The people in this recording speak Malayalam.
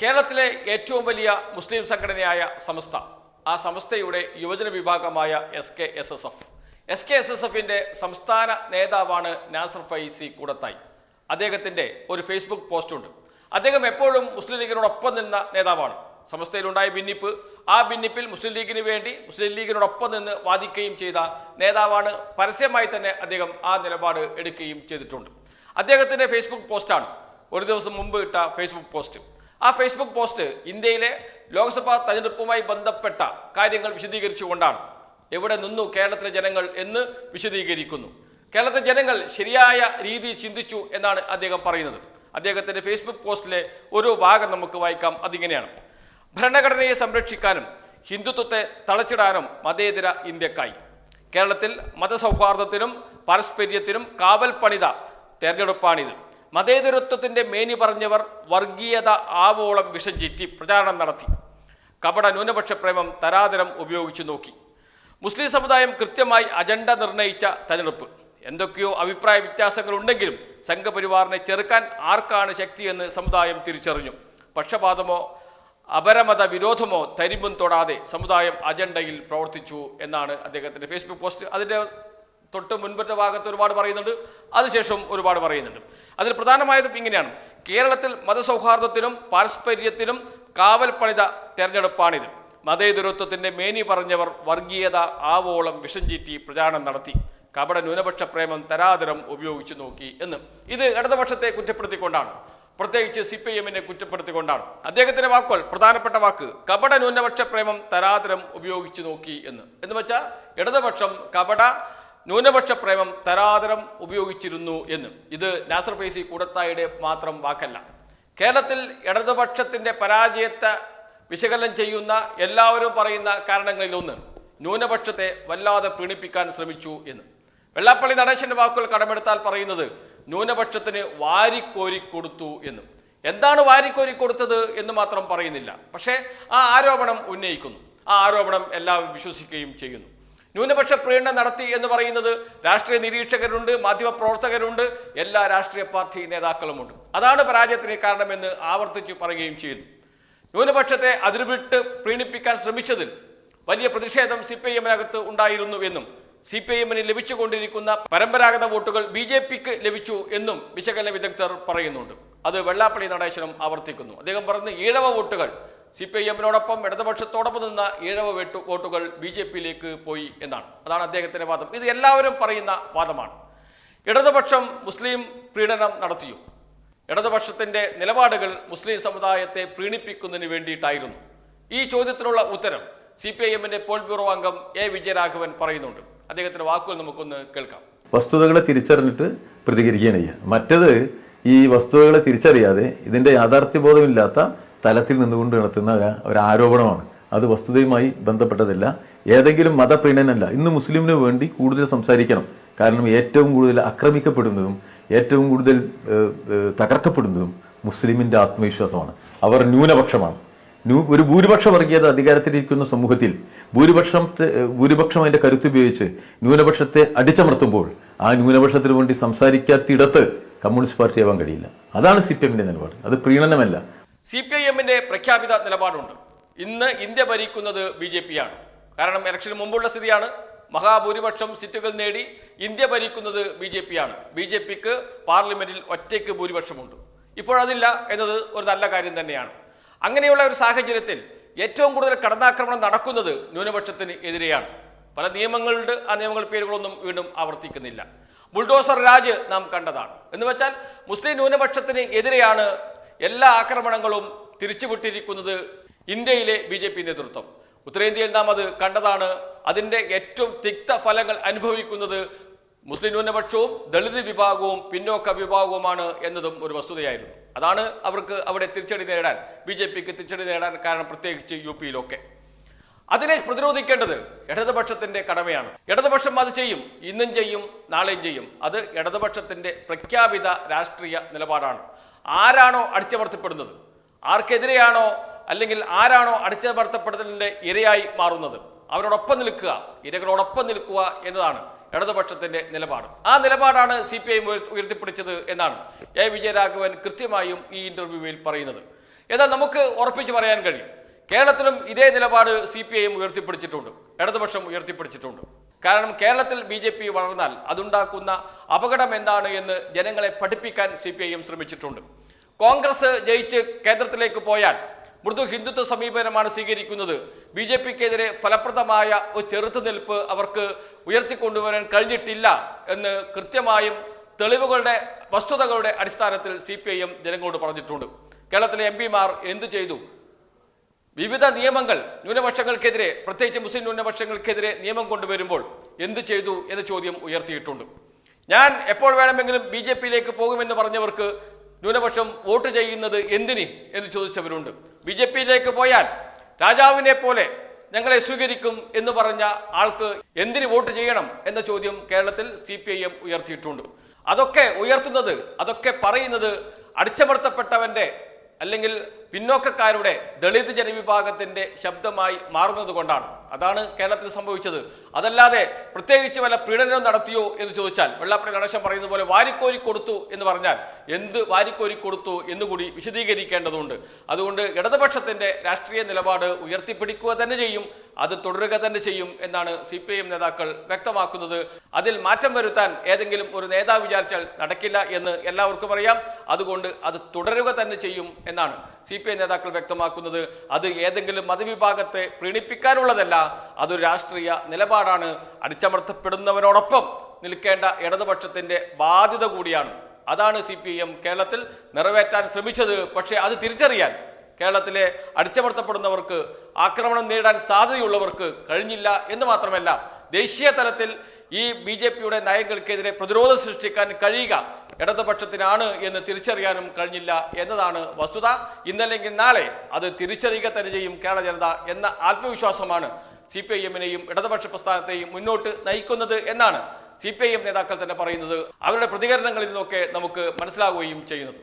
കേരളത്തിലെ ഏറ്റവും വലിയ മുസ്ലിം സംഘടനയായ സമസ്ത ആ സമസ്തയുടെ യുവജന വിഭാഗമായ S K S S F S K S S എഫിന്റെ സംസ്ഥാന നേതാവാണ് നാസർ ഫൈസി കൂടത്തായി. അദ്ദേഹത്തിന്റെ ഒരു ഫേസ്ബുക്ക് പോസ്റ്റുണ്ട്. അദ്ദേഹം എപ്പോഴും മുസ്ലിം ലീഗിനോടൊപ്പം നിന്ന നേതാവാണ്. സമസ്തയിലുണ്ടായ ഭിന്നിപ്പ് ആ ഭിന്നിപ്പിൽ മുസ്ലിം ലീഗിന് വേണ്ടി മുസ്ലിം ലീഗിനോടൊപ്പം നിന്ന് വാദിക്കുകയും ചെയ്ത നേതാവാണ്. പരസ്യമായി തന്നെ അദ്ദേഹം ആ നിലപാട് എടുക്കുകയും ചെയ്തിട്ടുണ്ട്. അദ്ദേഹത്തിന്റെ ഫേസ്ബുക്ക് പോസ്റ്റാണ്. ഒരു ദിവസം മുമ്പ് ഇട്ട ഫേസ്ബുക്ക് പോസ്റ്റ്. ആ ഫേസ്ബുക്ക് പോസ്റ്റ് ഇന്ത്യയിലെ ലോക്സഭാ തെരഞ്ഞെടുപ്പുമായി ബന്ധപ്പെട്ട കാര്യങ്ങൾ വിശദീകരിച്ചുകൊണ്ടാണ്. എവിടെ നിന്നു കേരളത്തിലെ ജനങ്ങൾ എന്ന് വിശദീകരിക്കുന്നു. കേരളത്തിലെ ജനങ്ങൾ ശരിയായ രീതി ചിന്തിച്ചു എന്നാണ് അദ്ദേഹം പറയുന്നത്. അദ്ദേഹത്തിന്റെ ഫേസ്ബുക്ക് പോസ്റ്റിലെ ഒരു ഭാഗം നമുക്ക് വായിക്കാം. അതിങ്ങനെയാണ്. ഭരണഘടനയെ സംരക്ഷിക്കാനും ഹിന്ദുത്വത്തെ തളച്ചിടാനും മതേതര ഇന്ത്യക്കായി. കേരളത്തിൽ മതസൗഹാർദ്ദത്തിനും പാരസ്പര്യത്തിനും കാവൽ പണിത തെരഞ്ഞെടുപ്പാണിത്. മതേതരത്വത്തിന്റെ മേനി പറഞ്ഞവർ വർഗീയത ആവോളം വിഷം ചീറ്റി പ്രചാരണം നടത്തി. കപട ന്യൂനപക്ഷ പ്രേമം തരാതരം ഉപയോഗിച്ചു നോക്കി. മുസ്ലിം സമുദായം കൃത്യമായി അജണ്ട നിർണയിച്ച തെരഞ്ഞെടുപ്പ്. എന്തൊക്കെയോ അഭിപ്രായ വ്യത്യാസങ്ങളുണ്ടെങ്കിലും സംഘപരിവാറിനെ ചെറുക്കാൻ ആർക്കാണ് ശക്തിയെന്ന് സമുദായം തിരിച്ചറിഞ്ഞു. പക്ഷപാതമോ അപരമത വിരോധമോ തരിമ്പും തൊടാതെ സമുദായം അജണ്ടയിൽ പ്രവർത്തിച്ചു എന്നാണ് അദ്ദേഹത്തിന്റെ ഫേസ്ബുക്ക് പോസ്റ്റ്. അതിന്റെ തൊട്ട് മുൻപത്തെ ഭാഗത്ത് ഒരുപാട് പറയുന്നുണ്ട്. അതിനുശേഷം ഒരുപാട് പറയുന്നുണ്ട്. അതിൽ പ്രധാനമായതും ഇങ്ങനെയാണ്. കേരളത്തിൽ മതസൗഹാർദ്ദത്തിനും പാരസ്പര്യത്തിനും കാവൽ പണിത തെരഞ്ഞെടുപ്പാണിത്. മതേതരത്വത്തിന്റെ മേനി പറഞ്ഞവർ വർഗീയത ആവോളം വിഷം ചീറ്റി പ്രചാരണം നടത്തി. കപട ന്യൂനപക്ഷ പ്രേമം തരാതരം ഉപയോഗിച്ചു നോക്കി എന്ന്. ഇത് ഇടതുപക്ഷത്തെ കുറ്റപ്പെടുത്തിക്കൊണ്ടാണ്. പ്രത്യേകിച്ച് സി പി എമ്മിനെ കുറ്റപ്പെടുത്തിക്കൊണ്ടാണ്. അദ്ദേഹത്തിന്റെ വാക്കുകൾ പ്രധാനപ്പെട്ട വാക്ക് കപട ന്യൂനപക്ഷ പ്രേമം തരാതരം ഉപയോഗിച്ചു നോക്കി എന്ന്. എന്ന് വെച്ചാൽ ഇടതുപക്ഷം കപട ന്യൂനപക്ഷ പ്രേമം തരാതരം ഉപയോഗിച്ചിരുന്നു എന്ന്. ഇത് നാസർ ഫൈസി കൂടത്തായുടെ മാത്രം വാക്കല്ല. കേരളത്തിൽ ഇടതുപക്ഷത്തിന്റെ പരാജയത്തെ വിശകലനം ചെയ്യുന്ന എല്ലാവരും പറയുന്ന കാരണങ്ങളിൽ ഒന്ന് ന്യൂനപക്ഷത്തെ വല്ലാതെ പീണിപ്പിക്കാൻ ശ്രമിച്ചു എന്ന്. വെള്ളാപ്പള്ളി നടേശന്റെ വാക്കുകൾ കടമെടുത്താൽ പറയുന്നത് ന്യൂനപക്ഷത്തിന് വാരിക്കോരി കൊടുത്തു എന്ന്. എന്താണ് വാരിക്കോരി കൊടുത്തത് എന്ന് മാത്രം പറയുന്നില്ല. പക്ഷേ ആ ആരോപണം ഉന്നയിക്കുന്നു. ആ ആരോപണം എല്ലാവരും വിശ്വസിക്കുകയും ചെയ്യുന്നു. ന്യൂനപക്ഷ പ്രീണനം നടത്തി എന്ന് പറയുന്നത് രാഷ്ട്രീയ നിരീക്ഷകരുണ്ട് മാധ്യമപ്രവർത്തകരുണ്ട് എല്ലാ രാഷ്ട്രീയ പാർട്ടി നേതാക്കളുമുണ്ട്. അതാണ് പരാജയത്തിന് കാരണമെന്ന് ആവർത്തിച്ച് പറയുകയും ചെയ്തു. ന്യൂനപക്ഷത്തെ അതിരുവിട്ട് പ്രീണിപ്പിക്കാൻ ശ്രമിച്ചതിൽ വലിയ പ്രതിഷേധം സി പി എമ്മിനകത്ത് ഉണ്ടായിരുന്നു എന്നും സി പി എമ്മിന് ലഭിച്ചുകൊണ്ടിരിക്കുന്ന പരമ്പരാഗത വോട്ടുകൾ ബി ജെ പിക്ക് ലഭിച്ചു എന്നും വിശകലന വിദഗ്ധർ പറയുന്നുണ്ട്. അത് വെള്ളാപ്പള്ളി നടേശനം ആവർത്തിക്കുന്നു. അദ്ദേഹം പറഞ്ഞ് ഈഴവ വോട്ടുകൾ സി പി ഐ എമ്മിനോടൊപ്പം ഇടതുപക്ഷത്തോടൊപ്പം നിന്ന ഈഴവ വെട്ടു വോട്ടുകൾ ബി ജെ പിയിലേക്ക് പോയി എന്നാണ്. അതാണ് അദ്ദേഹത്തിന്റെ വാദം. ഇത് എല്ലാവരും പറയുന്ന വാദമാണ്. ഇടതുപക്ഷം മുസ്ലിം പ്രീണനം നടത്തിയു. ഇടതുപക്ഷത്തിന്റെ നിലപാടുകൾ മുസ്ലിം സമുദായത്തെ പ്രീണിപ്പിക്കുന്നതിന് വേണ്ടിയിട്ടായിരുന്നു. ഈ ചോദ്യത്തിനുള്ള ഉത്തരം സി പി ഐ എമ്മിന്റെ പോൾ ബ്യൂറോ അംഗം എ വിജയരാഘവൻ പറയുന്നുണ്ട്. അദ്ദേഹത്തിന്റെ വാക്കുകൾ നമുക്കൊന്ന് കേൾക്കാം. വസ്തുതകളെ തിരിച്ചറിഞ്ഞിട്ട് പ്രതികരിക്കുകയാണ് ചെയ്യുക. മറ്റത് ഈ വസ്തുതകളെ തിരിച്ചറിയാതെ ഇതിന്റെ യാഥാർത്ഥ്യബോധമില്ലാത്ത തലത്തിൽ നിന്നുകൊണ്ട് നടത്തുന്ന ഒരു- ആരോപണമാണ്. അത് വസ്തുതയുമായി ബന്ധപ്പെട്ടതല്ല. ഏതെങ്കിലും മതപ്രീണനല്ല. ഇന്ന് മുസ്ലിമിന് വേണ്ടി കൂടുതൽ സംസാരിക്കണം. കാരണം ഏറ്റവും കൂടുതൽ ആക്രമിക്കപ്പെടുന്നതും ഏറ്റവും കൂടുതൽ തകർക്കപ്പെടുന്നതും മുസ്ലിമിന്റെ ആത്മവിശ്വാസമാണ്. അവർ ന്യൂനപക്ഷമാണ്. ന്യൂ ഒരു ഭൂരിപക്ഷ വർഗീയത അധികാരത്തിലിരിക്കുന്ന സമൂഹത്തിൽ ഭൂരിപക്ഷം ഭൂരിപക്ഷം അതിന്റെ കരുത്തുപയോഗിച്ച് ന്യൂനപക്ഷത്തെ അടിച്ചമർത്തുമ്പോൾ ആ ന്യൂനപക്ഷത്തിന് വേണ്ടി സംസാരിക്കാത്തിടത്ത് കമ്മ്യൂണിസ്റ്റ് പാർട്ടി ആവാൻ കഴിയില്ല. അതാണ് സി പി എമ്മിന്റെ നിലപാട്. അത് പ്രീണനമല്ല. സി പി ഐ എമ്മിന്റെ പ്രഖ്യാപിത നിലപാടുണ്ട്. ഇന്ന് ഇന്ത്യ ഭരിക്കുന്നത് ബി ജെ പി ആണ്. കാരണം ഇലക്ഷന് മുമ്പുള്ള സ്ഥിതിയാണ്. മഹാഭൂരിപക്ഷം സീറ്റുകൾ നേടി ഇന്ത്യ ഭരിക്കുന്നത് ബി ജെ പി ആണ്. ബി ജെ പിക്ക് പാർലമെന്റിൽ ഒറ്റയ്ക്ക് ഭൂരിപക്ഷമുണ്ട്. ഇപ്പോഴതില്ല എന്നത് ഒരു നല്ല കാര്യം തന്നെയാണ്. അങ്ങനെയുള്ള ഒരു സാഹചര്യത്തിൽ ഏറ്റവും കൂടുതൽ കടന്നാക്രമണം നടക്കുന്നത് ന്യൂനപക്ഷത്തിന് എതിരെയാണ്. പല നിയമങ്ങളുടെ ആ നിയമങ്ങൾ പേരുകളൊന്നും വീണ്ടും ആവർത്തിക്കുന്നില്ല. ബുൾഡോസർ രാജ് നാം കണ്ടതാണ്. എന്ന് വെച്ചാൽ മുസ്ലിം ന്യൂനപക്ഷത്തിന് എതിരെയാണ് എല്ലാ ആക്രമണങ്ങളും തിരിച്ചുവിട്ടിരിക്കുന്നത് ഇന്ത്യയിലെ ബി ജെ പി നേതൃത്വം. ഉത്തരേന്ത്യയിൽ നാം അത് കണ്ടതാണ്. അതിന്റെ ഏറ്റവും തിക്ത ഫലങ്ങൾ അനുഭവിക്കുന്നത് മുസ്ലിം ന്യൂനപക്ഷവും ദളിത് വിഭാഗവും പിന്നോക്ക വിഭാഗവുമാണ് എന്നതും ഒരു വസ്തുതയായിരുന്നു. അതാണ് അവർക്ക് അവിടെ തിരിച്ചടി നേടാൻ ബി ജെ പിക്ക് തിരിച്ചടി നേടാൻ കാരണം പ്രത്യേകിച്ച് യു പിയിലൊക്കെ. അതിനെ പ്രതിരോധിക്കേണ്ടത് ഇടതുപക്ഷത്തിന്റെ കടമയാണ്. ഇടതുപക്ഷം അത് ചെയ്യും ഇന്നും ചെയ്യും നാളെയും ചെയ്യും. അത് ഇടതുപക്ഷത്തിന്റെ പ്രഖ്യാപിത രാഷ്ട്രീയ നിലപാടാണ്. ആരാണോ അടിച്ചമർത്തപ്പെടുന്നത്? ആർക്കെതിരെയാണോ അല്ലെങ്കിൽ ആരാണോ അടിച്ചമർത്തപ്പെടുന്നതിന്റെ ഇരയായി മാറുന്നത്? അവരോടൊപ്പം നിൽക്കുക ഇരകളോടൊപ്പം നിൽക്കുക എന്നതാണ് ഇടതുപക്ഷത്തിന്റെ നിലപാട്. ആ നിലപാടാണ് സി പി ഐ ഉയർത്തിപ്പിടിച്ചത് എന്നാണ് എ. വിജയരാഘവൻ കൃത്യമായും ഈ ഇന്റർവ്യൂവിൽ പറയുന്നത്. എന്നാൽ നമുക്ക് ഉറപ്പിച്ച് പറയാൻ കഴിയും കേരളത്തിലും ഇതേ നിലപാട് സി പി ഐ ഉയർത്തിപ്പിടിച്ചിട്ടുണ്ട് ഇടതുപക്ഷം ഉയർത്തിപ്പിടിച്ചിട്ടുണ്ട്. കാരണം കേരളത്തിൽ ബി ജെ പി വളർന്നാൽ അതുണ്ടാക്കുന്ന അപകടം എന്താണ് എന്ന് ജനങ്ങളെ പഠിപ്പിക്കാൻ സി പി ഐ എം ശ്രമിച്ചിട്ടുണ്ട്. കോൺഗ്രസ് ജയിച്ച് കേന്ദ്രത്തിലേക്ക് പോയാൽ മൃദു ഹിന്ദുത്വ സമീപനമാണ് സ്വീകരിക്കുന്നത്. ബി ജെ പിക്കെതിരെ ഫലപ്രദമായ ഒരു ചെറുത്തുനിൽപ്പ് അവർക്ക് ഉയർത്തിക്കൊണ്ടുവരാൻ കഴിഞ്ഞിട്ടില്ല എന്ന് കൃത്യമായും തെളിവുകളുടെ വസ്തുതകളുടെ അടിസ്ഥാനത്തിൽ സി പി ഐ എം ജനങ്ങളോട് പറഞ്ഞിട്ടുണ്ട്. കേരളത്തിലെ എം പിമാർ എന്തു ചെയ്തു? വിവിധ നിയമങ്ങൾ ന്യൂനപക്ഷങ്ങൾക്കെതിരെ പ്രത്യേകിച്ച് മുസ്ലിം ന്യൂനപക്ഷങ്ങൾക്കെതിരെ നിയമം കൊണ്ടുവരുമ്പോൾ എന്തു ചെയ്തു എന്ന ചോദ്യം ഉയർത്തിയിട്ടുണ്ട്. ഞാൻ എപ്പോൾ വേണമെങ്കിലും ബി ജെ പിയിലേക്ക് പോകുമെന്ന് പറഞ്ഞവർക്ക് ന്യൂനപക്ഷം വോട്ട് ചെയ്യുന്നത് എന്തിന് എന്ന് ചോദിച്ചവരുണ്ട്. ബി ജെ പിയിലേക്ക് പോയാൽ രാജാവിനെ പോലെ ഞങ്ങളെ സ്വീകരിക്കും എന്ന് പറഞ്ഞ ആൾക്ക് എന്തിന് വോട്ട് ചെയ്യണം എന്ന ചോദ്യം കേരളത്തിൽ സി പി ഐ എം ഉയർത്തിയിട്ടുണ്ട്. അതൊക്കെ ഉയർത്തുന്നത് അതൊക്കെ പറയുന്നത് അടിച്ചമർത്തപ്പെട്ടവന്റെ അല്ലെങ്കിൽ പിന്നോക്കക്കാരുടെ ദളിത് ജനവിഭാഗത്തിന്റെ ശബ്ദമായി മാറുന്നത് കൊണ്ടാണ്. അതാണ് കേരളത്തിൽ സംഭവിച്ചത്. അതല്ലാതെ പ്രത്യേകിച്ച് വല്ല പീഡനം നടത്തിയോ എന്ന് ചോദിച്ചാൽ വെള്ളാപ്പള്ളി ഗണേശൻ പറയുന്ന പോലെ വാരിക്കോരി കൊടുത്തു എന്ന് പറഞ്ഞാൽ എന്ത് വാരിക്കോരി കൊടുത്തു എന്നുകൂടി വിശദീകരിക്കേണ്ടതുണ്ട്. അതുകൊണ്ട് ഇടതുപക്ഷത്തിന്റെ രാഷ്ട്രീയ നിലപാട് ഉയർത്തിപ്പിടിക്കുക തന്നെ ചെയ്യും അത് തുടരുക തന്നെ ചെയ്യും എന്നാണ് സി നേതാക്കൾ വ്യക്തമാക്കുന്നത്. അതിൽ മാറ്റം വരുത്താൻ ഏതെങ്കിലും ഒരു നേതാവ് വിചാരിച്ചാൽ നടക്കില്ല എന്ന് എല്ലാവർക്കും അറിയാം. അതുകൊണ്ട് അത് തുടരുക തന്നെ ചെയ്യും എന്നാണ് സി പി ഐ നേതാക്കൾ വ്യക്തമാക്കുന്നത് അത് ഏതെങ്കിലും മതവിഭാഗത്തെ പ്രീണിപ്പിക്കാനുള്ളതല്ല അതൊരു രാഷ്ട്രീയ നിലപാടാണ്. അടിച്ചമർത്തപ്പെടുന്നവരോടൊപ്പം നിൽക്കേണ്ട ഇടതുപക്ഷത്തിന്റെ ബാധ്യത കൂടിയാണ്. അതാണ് സി പി എം കേരളത്തിൽ നിറവേറ്റാൻ ശ്രമിച്ചത്. പക്ഷേ അത് തിരിച്ചറിയാൻ കേരളത്തിലെ അടിച്ചമർത്തപ്പെടുന്നവർക്ക് ആക്രമണം നേരിടാൻ സാധ്യതയുള്ളവർക്ക് കഴിഞ്ഞില്ല എന്ന് മാത്രമല്ല ദേശീയ തലത്തിൽ ഈ ബി ജെ പിയുടെ നയങ്ങൾക്കെതിരെ പ്രതിരോധം സൃഷ്ടിക്കാൻ കഴിയുക ഇടതുപക്ഷത്തിനാണ് എന്ന് തിരിച്ചറിയാനും കഴിഞ്ഞില്ല എന്നതാണ് വസ്തുത. ഇന്നല്ലെങ്കിൽ നാളെ അത് തിരിച്ചറിയുക തന്നെ ചെയ്യും കേരള ജനത എന്ന ആത്മവിശ്വാസമാണ് സി പി ഐ എമ്മിനെയും ഇടതുപക്ഷ പ്രസ്ഥാനത്തെയും മുന്നോട്ട് നയിക്കുന്നത് എന്നാണ് സി പി ഐ എം നേതാക്കൾ തന്നെ പറയുന്നത്. അവരുടെ പ്രതികരണങ്ങളിൽ നിന്നൊക്കെ നമുക്ക് മനസ്സിലാവുകയും ചെയ്യുന്നത്.